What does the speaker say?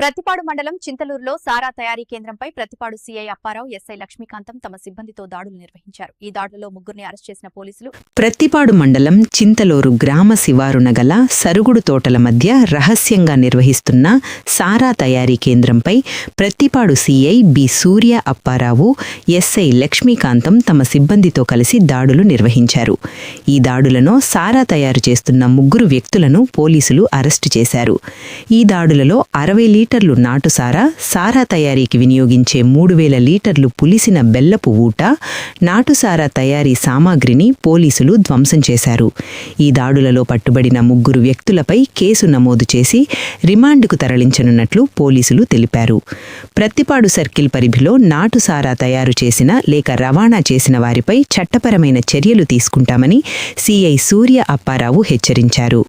ప్రతిపాడు మండలం చింతలూరులో సారా తయారీ కేంద్రంపై ప్రతిపాడు సీఐ అప్పారావు ఎస్ఐ లక్ష్మీకాంతం తమ సిబ్బందితో దాడులు నిర్వహించారు. ఈ దాడుల్లో ముగ్గురిని అరెస్ట్ చేసిన పోలీసులు ప్రతిపాడు మండలం చింతలూరు గ్రామ శివారున గల సరుగుడు తోటల మధ్య రహస్యంగా నిర్వహిస్తున్న సారా తయారీ కేంద్రంపై Prathipadu CI B Surya Apparao SI Lakshmikantham తమ సిబ్బందితో కలిసి దాడులు నిర్వహించారు. ఈ దాడులను సారా తయారు చేస్తున్న ముగ్గురు వ్యక్తులను పోలీసులు అరెస్టు చేశారు. ఈ దాడులలో అరవై లీటర్లు నాటుసారా సారా తయారీకి వినియోగించే మూడు వేల లీటర్లు పులిసిన బెల్లపు ఊట నాటుసారా తయారీ సామాగ్రిని పోలీసులు ధ్వంసం చేశారు. ఈ దాడులలో పట్టుబడిన ముగ్గురు వ్యక్తులపై కేసు నమోదు చేసి రిమాండ్కు తరలించనున్నట్లు పోలీసులు తెలిపారు. ప్రత్తిపాడు సర్కిల్ పరిధిలో నాటుసారా తయారు చేసిన లేక రవాణా చేసిన వారిపై చట్టపరమైన చర్యలు తీసుకుంటామని సీఐ సూర్య అప్పారావు హెచ్చరించారు.